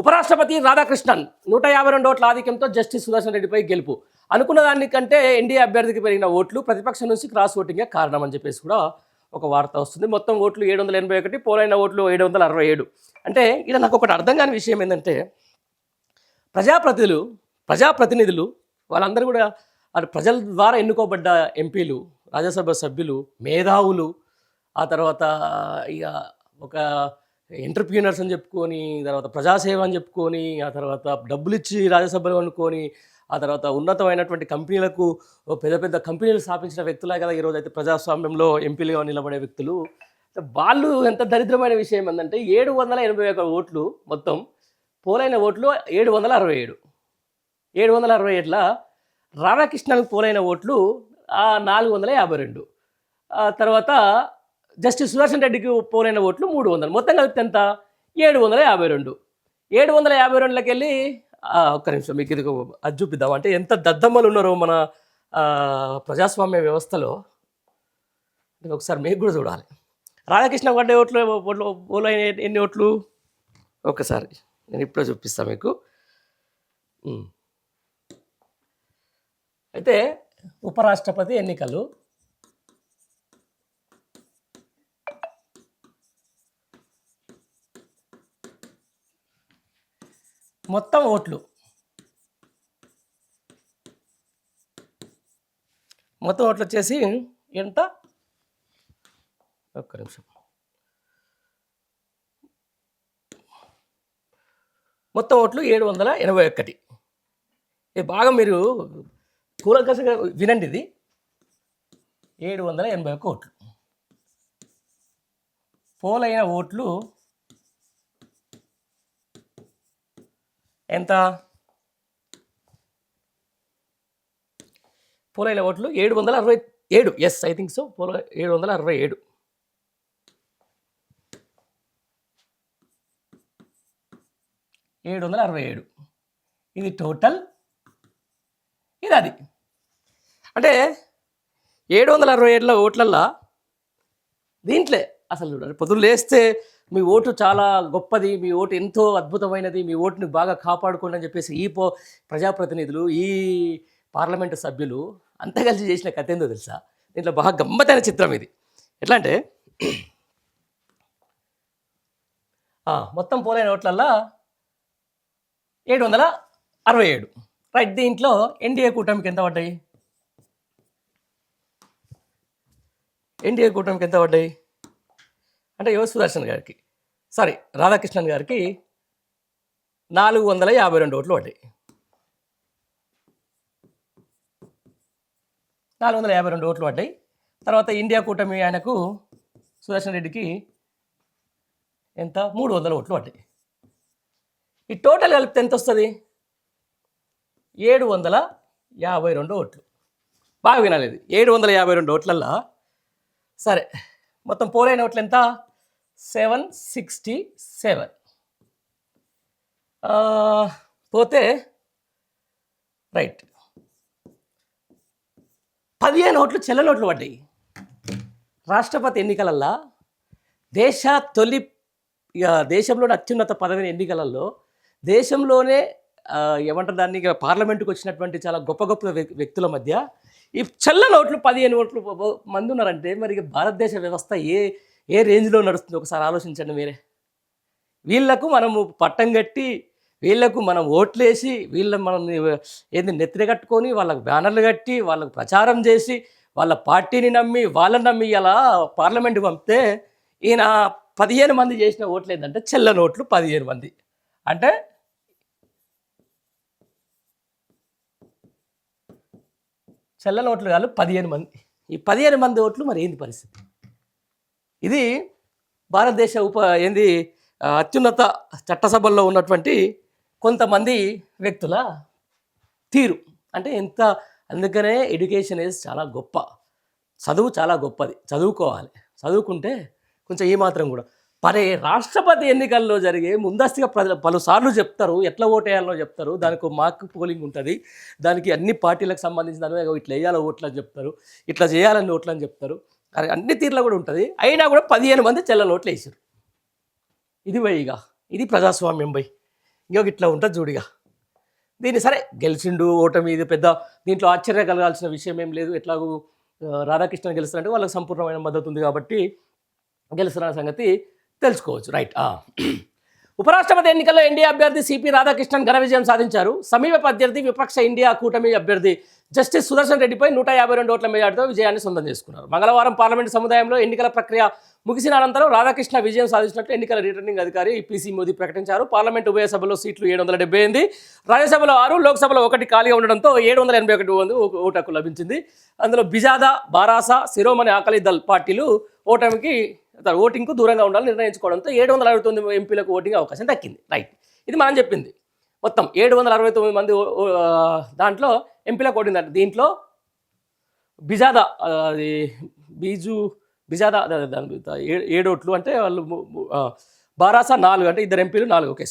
ఉపరాష్ట్రపతి రాధాకృష్ణన్ నూట యాభై రెండు ఓట్ల ఆధిక్యంతో జస్టిస్ సుదర్శన్ రెడ్డిపై గెలుపు. అనుకున్న దానికంటే ఎన్డీఏ అభ్యర్థికి పెరిగిన ఓట్లు ప్రతిపక్షం నుంచి క్రాస్ ఓటింగే కారణం అని చెప్పేసి కూడా ఒక వార్త వస్తుంది. మొత్తం ఓట్లు ఏడు వందల ఎనభై ఒకటి పోలైన ఓట్లు ఏడు వందల అరవై ఏడు. అంటే ఇలా నాకు ఒకటి అర్థం కాని విషయం ఏంటంటే ప్రజాప్రతినిధులు ప్రజాప్రతినిధులు వాళ్ళందరూ కూడా అటు ప్రజల ద్వారా ఎన్నుకోబడ్డ ఎంపీలు రాజ్యసభ సభ్యులు మేధావులు ఆ తర్వాత ఇక ఒక ఎంటర్ప్రీనర్స్ అని చెప్పుకొని తర్వాత ప్రజాసేవ అని చెప్పుకొని ఆ తర్వాత డబ్బులు ఇచ్చి రాజ్యసభలో అనుకొని ఆ తర్వాత ఉన్నతమైనటువంటి కంపెనీలకు పెద్ద పెద్ద కంపెనీలు స్థాపించిన వ్యక్తులే కదా ఈరోజు అయితే ప్రజాస్వామ్యంలో ఎంపీలుగా నిలబడే వ్యక్తులు. వాళ్ళు ఎంత దరిద్రమైన విషయం ఏంటంటే ఏడు వందల ఎనభై ఒక ఓట్లు మొత్తం పోలైన ఓట్లు ఏడు వందల అరవై ఏడు. ఏడు వందల అరవై ఏడుల రాధాకృష్ణకు పోలైన ఓట్లు నాలుగు వందల యాభై రెండు. తర్వాత జస్టిస్ సుదర్శన్ రెడ్డికి పోలైన ఓట్లు మూడు వందలు. మొత్తం కలిపితే ఎంత? ఏడు వందల యాభై రెండు. ఏడు వందల యాభై రెండులకి వెళ్ళి ఒక్క నిమిషం మీకు ఇది అది చూపిద్దాం. అంటే ఎంత దద్దమ్మలు ఉన్నారో మన ప్రజాస్వామ్య వ్యవస్థలో. ఒకసారి మీకు కూడా చూడాలి. రాధాకృష్ణ పడ్డ ఓట్లు ఓట్లు ఓలో ఎన్ని ఓట్లు? ఒక్కసారి నేను ఇప్పుడే చూపిస్తాను మీకు. అయితే ఉపరాష్ట్రపతి ఎన్నికలు మొత్తం ఓట్లు. మొత్తం ఓట్లు వచ్చేసి ఎంత? ఒక్క నిమిషం. మొత్తం ఓట్లు ఏడు వందల ఎనభై ఒకటి బాగా మీరు కూలంకసంగా వినండి ఇది. ఏడు వందల ఎనభై ఒక్క ఓట్లు. పోలైన ఓట్లు ఎంత? పోలైల ఓట్లు ఏడు వందల అరవై ఏడు. ఎస్ ఐ థింక్ సో పోల ఏడు వందల అరవై ఏడు. ఏడు వందల అరవై ఏడు. ఇది టోటల్ ఇది అది అంటే ఏడు వందల అరవై ఏడుల ఓట్లల్లో? దీంట్లే అసలు చూడండి పొద్దున్న లేస్తే మీ ఓటు చాలా గొప్పది మీ ఓటు ఎంతో అద్భుతమైనది మీ ఓటుని బాగా కాపాడుకోండి అని చెప్పేసి ఈ పో ప్రజాప్రతినిధులు ఈ పార్లమెంటు సభ్యులు అంతా కలిసి చేసిన కథ ఏందో తెలుసా? దీంట్లో బాగా గమ్మతైన చిత్రం ఇది. ఎట్లా అంటే మొత్తం పోలైన ఓట్లల్లో ఏడు వందల అరవై ఏడు. రైట్ దీంట్లో ఎన్డీఏ కూటమికి ఎంత పడ్డాయి? ఎన్డీఏ కూటమికి ఎంత పడ్డాయి? అంటే యువ సుదర్శన్ గారికి. సారీ రాధాకృష్ణన్ గారికి నాలుగు వందల యాభై రెండు ఓట్లు పడ్డాయి. నాలుగు వందల యాభై రెండు ఓట్లు పడ్డాయి. తర్వాత ఇండియా కూటమి ఆయనకు సుదర్శన్ రెడ్డికి ఎంత? మూడు వందల ఓట్లు పడ్డాయి. ఈ టోటల్ కలిపితే ఎంత వస్తుంది? ఏడు వందల యాభై రెండు ఓట్లు. బాగా వినాలేదు ఏడు వందల యాభై రెండు ఓట్లల్లో? సరే మొత్తం పోలైన ఓట్లు ఎంత సెవెన్ సిక్స్టీ సెవెన్. పోతే రైట్. పదిహేను ఓట్లు చెల్ల నోట్లు పడ్డాయి. రాష్ట్రపతి ఎన్నికలల్లో దేశ తొలి ఇక దేశంలోని అత్యున్నత పదవి ఎన్నికలలో దేశంలోనే ఏమంటారు దాన్ని ఇక పార్లమెంటుకు వచ్చినటువంటి చాలా గొప్ప గొప్ప వ్యక్తుల మధ్య ఈ చల్ల నోట్లు పదిహేను ఓట్లు మంది ఉన్నారంటే మరి భారతదేశ వ్యవస్థ ఏ ఏ రేంజ్లో నడుస్తుంది? ఒకసారి ఆలోచించండి మీరే. వీళ్ళకు మనము పట్టం కట్టి వీళ్ళకు మనం ఓట్లేసి వీళ్ళ మనం ఏంది నెత్తిన కట్టుకొని వాళ్ళకు బ్యానర్లు కట్టి వాళ్ళకు ప్రచారం చేసి వాళ్ళ పార్టీని నమ్మి వాళ్ళని నమ్మి ఇలా పార్లమెంట్కి పంపితే ఈయన పదిహేను మంది చేసిన ఓట్లు ఏంటంటే చెల్ల నోట్లు పదిహేను మంది. అంటే చెల్ల నోట్లు కాదు పదిహేను మంది. ఈ పదిహేను మంది ఓట్లు మరి ఏంది పరిస్థితి? ఇది భారతదేశ ఉప ఏంది అత్యున్నత చట్టసభల్లో ఉన్నటువంటి కొంతమంది వ్యక్తుల తీరు. అంటే ఎంత అందుకనే ఎడ్యుకేషన్ అనేది చాలా గొప్ప. చదువు చాలా గొప్పది. చదువుకోవాలి. చదువుకుంటే కొంచెం ఈ మాత్రం కూడా. పరే రాష్ట్రపతి ఎన్నికల్లో జరిగే ముందస్తుగా ప్రజలు పలుసార్లు చెప్తారు. ఎట్లా ఓటేయాలో చెప్తారు. దానికి ఒక మార్క్ పోలింగ్ ఉంటుంది. దానికి అన్ని పార్టీలకు సంబంధించిన ఇట్లా వేయాలో ఓట్లు అని చెప్తారు. ఇట్లా చేయాలని ఓట్లు అని చెప్తారు. అన్ని తీర్లో కూడా ఉంటుంది. అయినా కూడా పదిహేను మంది చెల్లెల ఓట్లు వేసారు ఇది పోయి ఇక ఇది ప్రజాస్వామ్యం పోయి. ఇంకొక ఇట్లా ఉంటుంది చూడిగా దీన్ని సరే గెలిచిండు ఓటమి ఇది పెద్ద దీంట్లో ఆశ్చర్య కలగాల్సిన విషయం ఏం లేదు. ఎట్లాగూ రాధాకృష్ణ గెలుస్తారంటే వాళ్ళకి సంపూర్ణమైన మద్దతు ఉంది కాబట్టి గెలుస్తున్న సంగతి తెలుసుకోవచ్చు. రైట్ ఉపరాష్ట్రపతి ఎన్నికల్లో ఎన్డీఏ అభ్యర్థి సిపి రాధాకృష్ణన్ ఘన విజయం సాధించారు. సమీప అభ్యర్థి విపక్ష ఇండియా కూటమి అభ్యర్థి జస్టిస్ సుదర్శన్ రెడ్డిపై నూట యాభై రెండు ఓట్ల మెజార్టీతో విజయాన్ని సొంతం చేసుకున్నారు. మంగళవారం పార్లమెంటు సముదాయంలో ఎన్నికల ప్రక్రియ ముగిసిన అనంతరం రాధాకృష్ణ విజయం సాధించినట్లు ఎన్నికల రిటర్నింగ్ అధికారి పీసీ మోదీ ప్రకటించారు. పార్లమెంట్ ఉభయ సభలో సీట్లు ఏడు వందల డెబ్బై ఎనిమిది రాజ్యసభలో ఆరు లోక్సభలో ఒకటి ఖాళీగా ఉండడంతో ఏడు వందల ఎనభై ఒకటి మంది ఓటు హక్కు లభించింది. అందులో బిజాదా బారాసా శిరోమణి అకాలీదళ్ దళ్ పార్టీలు ఓటమికి ఓటింగ్కు దూరంగా ఉండాలని నిర్ణయించుకోవడంతో ఏడు వందల అరవై తొమ్మిది ఎంపీలకు ఓటింగ్ అవకాశం దక్కింది. రైట్. ఇది మనం చెప్పింది. మొత్తం ఏడు వందల అరవై తొమ్మిది మంది ఓ- దాంట్లో ఎంపీలకు ఓటింది అంటే దీంట్లో బిజాదా అది బీజు బిజాదా దాని ఏడోట్లు అంటే వాళ్ళు బారాసా నాలుగు అంటే ఇద్దరు ఎంపీలు నాలుగు. ఓకే.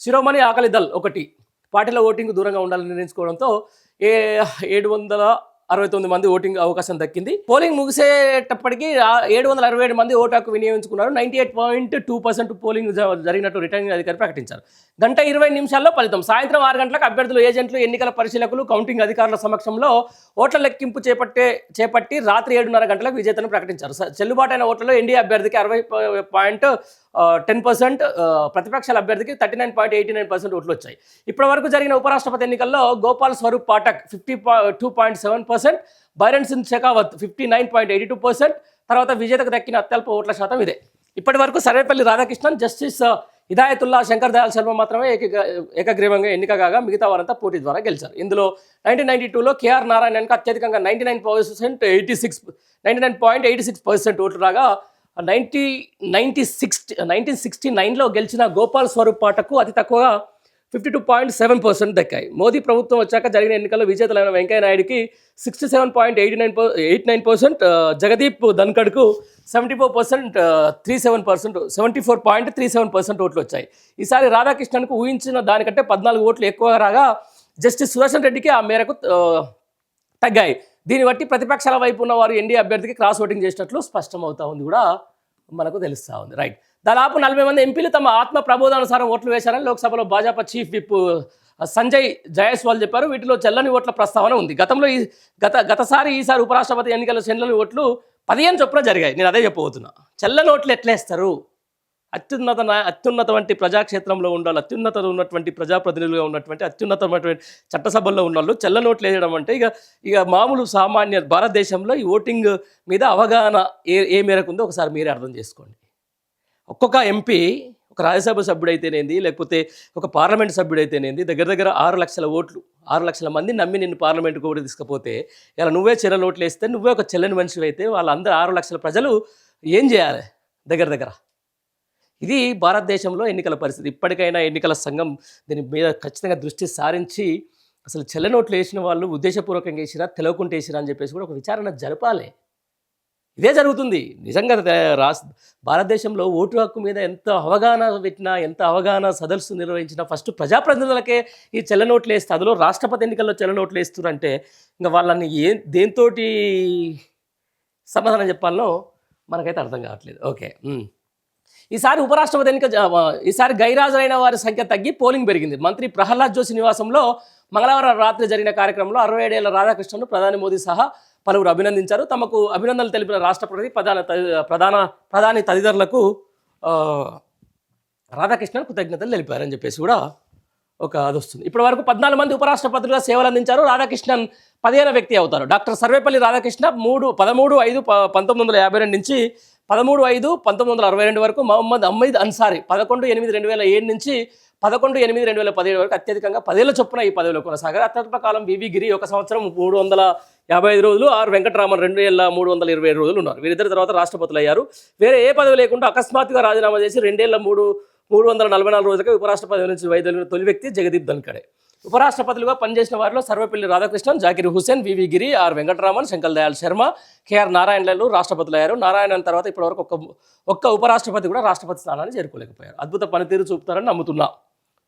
శిరోమణి ఆకలి దళ్ ఒకటి. పార్టీలో ఓటింగ్ దూరంగా ఉండాలని నిర్ణయించుకోవడంతో ఏ ఏడు వందల అరవై తొమ్మిది మంది ఓటింగ్ అవకాశం దక్కింది. పోలింగ్ ముగిసేటప్పటికి ఏడు వందల అరవై ఏడు మంది ఓటు హక్కు వినియోగించుకున్నారు. Ninety eight point two percent polling జ- జరిగినట్టు రిటర్నింగ్ అధికారి ప్రకటించారు. గంట ఇరవై నిమిషాల్లో ఫలితం. సాయంత్రం ఆరు గంటలకు అభ్యర్థులు ఏజెంట్లు ఎన్నికల పరిశీలకులు కౌంటింగ్ అధికారుల సమక్షంలో ఓట్ల లెక్కింపు చేపట్టే చేపట్టి రాత్రి ఏడున్నర గంటలకు విజేతను ప్రకటించారు. చెల్లుబాటు చెల్లుబాటైన ఓట్లలో ఎన్డీఏ అభ్యర్థికి అరవై పాయింట్ టెన్ పర్సెంట్ ప్రతిపక్షాల అభ్యర్థికి thirty nine point eighty nine percent ఓట్లు వచ్చాయి ఇప్పటి వరకు జరిగిన ఉపరాష్ట్రపతి ఎన్నికల్లో Gopal Swarup Pathak fifty two point seven percent Bhairon Singh Shekhawat fifty nine point eighty two percent తర్వాత విజేతకు దక్కిన అత్యల్ప ఓట్ల శాతం ఇదే. ఇప్పటి వరకు సర్వేపల్లి రాధాకృష్ణన్ జస్టిస్ హిదాయతుల్లా శంకర్ దయాల్ శర్మ మాత్రమే ఏక ఏకగ్రీవంగా ఎన్నిక కాగా మిగతా వారంతా పోటీ ద్వారా గెలిచారు. ఇందులో నైన్టీన్ నైన్టీ టూలో కేఆర్ నారాయణన్కి అత్యధికంగా ninety nine percent eighty six ninety nine point eighty six percent ఓట్లు రాగా ninety ninety sixty nineteen sixty నైన్లో గెలిచిన గోపాల్ స్వరూప్ పాటకు అతి తక్కువగా fifty two point seven percent దక్కాయి. మోదీ ప్రభుత్వం వచ్చాక జరిగిన ఎన్నికల్లో విజేతలైన వెంకయ్య నాయుడుకి sixty seven point eighty nine eight nine percent Jagdeep ధన్కడ్కు seventy four percent three seven percent seventy four point three seven percent ఓట్లు వచ్చాయి. ఈసారి రాధాకృష్ణన్కు ఊహించిన దానికంటే పద్నాలుగు ఓట్లు ఎక్కువ రాగా జస్టిస్ సుదర్శన్ రెడ్డికి ఆ మేరకు తగ్గాయి. దీన్ని బట్టి ప్రతిపక్షాల వైపు ఉన్న వారు ఎన్డీ అభ్యర్థికి క్రాస్ ఓటింగ్ చేసినట్లు స్పష్టమవుతా ఉంది కూడా మనకు తెలుస్తూ ఉంది. రైట్ దాదాపు నలభై మంది ఎంపీలు తమ ఆత్మ ప్రబోధానుసారం ఓట్లు వేశారని లోక్సభలో భాజపా చీఫ్ విప్ సంజయ్ జయస్వాల్ చెప్పారు. వీటిలో చెల్లని ఓట్ల ప్రస్తావన ఉంది. గతంలో ఈ గత గతసారి ఈసారి ఉపరాష్ట్రపతి ఎన్నికల చెల్లని ఓట్లు పదిహేను చొప్పున జరిగాయి. నేను అదే చెప్పబోతున్నా. చెల్లని ఓట్లు ఎట్లేస్తారు? అత్యున్నత నా- అత్యున్నత వంటి ప్రజాక్షేత్రంలో ఉండాలి అత్యున్నత ఉన్నటువంటి ప్రజాప్రతినిధులుగా ఉన్నటువంటి అత్యున్నతమైనటువంటి చట్టసభల్లో ఉన్న వాళ్ళు చెల్ల నోట్లు వేయడం అంటే ఇక ఇక మామూలు సామాన్య భారతదేశంలో ఈ ఓటింగ్ మీద అవగాహన ఏ ఏ మేరకు ఉందో ఒకసారి మీరే అర్థం చేసుకోండి. ఒక్కొక్క ఎంపీ ఒక రాజ్యసభ సభ్యుడైతేనేంది లేకపోతే ఒక పార్లమెంట్ సభ్యుడైతేనేంది దగ్గర దగ్గర ఆరు లక్షల ఓట్లు ఆరు లక్షల మంది నమ్మి నిన్ను పార్లమెంట్కి కూడా తీసుకపోతే ఇలా నువ్వే చెల్లెలు ఓట్లు వేస్తే నువ్వే ఒక చెల్లని మనిషి అయితే వాళ్ళందరూ ఆరు లక్షల ప్రజలు ఏం చేయాలి? దగ్గర దగ్గర. ఇది భారతదేశంలో ఎన్నికల పరిస్థితి. ఇప్పటికైనా ఎన్నికల సంఘం దీని మీద ఖచ్చితంగా దృష్టి సారించి అసలు చెల్లనోట్లు వేసిన వాళ్ళు ఉద్దేశపూర్వకంగా వేసిరా తెలవకుంటే వేసిరా అని చెప్పేసి కూడా ఒక విచారణ జరపాలి. ఇదే జరుగుతుంది. నిజంగా రాస్ భారతదేశంలో ఓటు హక్కు మీద ఎంత అవగాహన పెట్టినా ఎంత అవగాహన సదస్సు నిర్వహించినా ఫస్ట్ ప్రజాప్రతినిధులకే ఈ చెల్లనోట్లు వేస్తే అందులో రాష్ట్రపతి ఎన్నికల్లో చెల్లనోట్లు వేస్తున్నారంటే ఇంకా వాళ్ళని ఏ దేంతోటి సమాధానం చెప్పాలనో మనకైతే అర్థం కావట్లేదు. ఓకే. ఈసారి ఉపరాష్ట్రపతి ఎన్నిక ఈసారి గైరాజరైన వారి సంఖ్య తగ్గి పోలింగ్ పెరిగింది. మంత్రి ప్రహ్లాద్ జోషి నివాసంలో మంగళవారం రాత్రి జరిగిన కార్యక్రమంలో అరవై ఏడేళ్ళ రాధాకృష్ణను ప్రధాని మోదీ సహా పలువురు అభినందించారు. తమకు అభినందనలు తెలిపిన రాష్ట్రపతి ప్రధాన ప్రధాన ప్రధాని తదితరులకు ఆ, రాధాకృష్ణన్ కృతజ్ఞతలు తెలిపారని చెప్పేసి కూడా ఒక అది వస్తుంది. ఇప్పటి వరకు పద్నాలుగు మంది ఉపరాష్ట్రపతులుగా సేవలు అందించారు. రాధాకృష్ణన్ పదిహేను వ్యక్తి అవుతారు. డాక్టర్ సర్వేపల్లి రాధాకృష్ణ మూడు పదమూడు ఐదు పంతొమ్మిది వందల యాభై రెండు నుంచి పదమూడు ఐదు పంతొమ్మిది వందల అరవై రెండు వరకు మహమ్మద్ అమ్మద్ అన్సారీ పదకొండు ఎనిమిది రెండు వేల ఏడు నుంచి పదకొండు ఎనిమిది రెండు వేల పదిహేడు వరకు అత్యధికంగా పదేళ్ళ చొప్పున ఈ పదవిలో కొనసాగారు. అత్యల్ప కాలం వివి గిరి ఒక సంవత్సరం మూడు వందల యాభై ఐదు రోజులు ఆరు వెంకటరామన్ రెండు వేల మూడు వందల ఇరవై ఏడు రోజులు ఉన్నారు. వీరిద్దరి తర్వాత రాష్ట్రపతులు అయ్యారు. వేరే ఏ పదవి లేకుండా అకస్మాత్తుగా రాజీనామా చేసి రెండేళ్ళ మూడు మూడు వందల నలభై నాలుగు రోజులకి ఉపరాష్ట్రపతి నుంచి వైదొలిగిన తొలి వ్యక్తి జగదీప్ ధన్కడే. ఉపరాష్ట్రపతులుగా పనిచేసిన వారిలో Sarvepalli Radhakrishnan Zakir Hussain V V Giri R Venkataraman Shankar Dayal Sharma K R నారాయణలు రాష్ట్రపతులు అయ్యారు. నారాయణన్ తర్వాత ఇప్పటివరకు ఒక్క ఒక్క ఉపరాష్ట్రపతి కూడా రాష్ట్రపతి స్థానాన్ని చేరుకోలేకపోయారు. అద్భుత పనితీరు చూపుతారని నమ్ముతున్నా.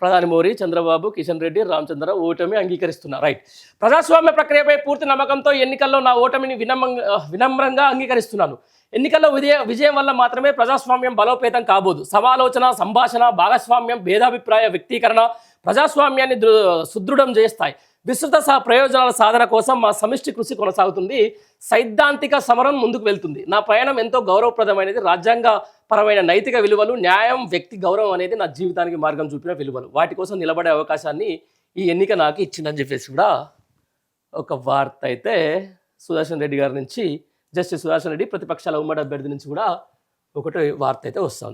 ప్రధాని మోరీ చంద్రబాబు కిషన్ రెడ్డి రామచంద్ర ఓటమి అంగీకరిస్తున్నారు. రైట్ ప్రజాస్వామ్య ప్రక్రియపై పూర్తి నమ్మకంతో ఎన్నికల్లో నా ఓటమిని వినమ్రంగా వినమ్రంగా అంగీకరిస్తున్నాను. ఎన్నికల్లో విజయ విజయం వల్ల మాత్రమే ప్రజాస్వామ్యం బలోపేతం కాబోదు. సమాలోచన సంభాషణ భాగస్వామ్యం భేదాభిప్రాయ వ్యక్తీకరణ ప్రజాస్వామ్యాన్ని దృ సుదృఢం చేస్తాయి. విస్తృత సహ ప్రయోజనాల సాధన కోసం మా సమిష్టి కృషి కొనసాగుతుంది. సైద్ధాంతిక సమరం ముందుకు వెళ్తుంది. నా ప్రయాణం ఎంతో గౌరవప్రదమైనది. రాజ్యాంగ పరమైన నైతిక విలువలు న్యాయం వ్యక్తి గౌరవం అనేది నా జీవితానికి మార్గం చూపిన విలువలు. వాటి కోసం నిలబడే అవకాశాన్ని ఈ ఎన్నిక నాకు ఇచ్చిందని చెప్పేసి కూడా ఒక వార్త అయితే సుదర్శన్ రెడ్డి గారి నుంచి జస్టిస్ సుదర్శన్ రెడ్డి ప్రతిపక్షాల ఉమ్మడి అభ్యర్థి నుంచి కూడా ఒకటి వార్త అయితే వస్తుంది.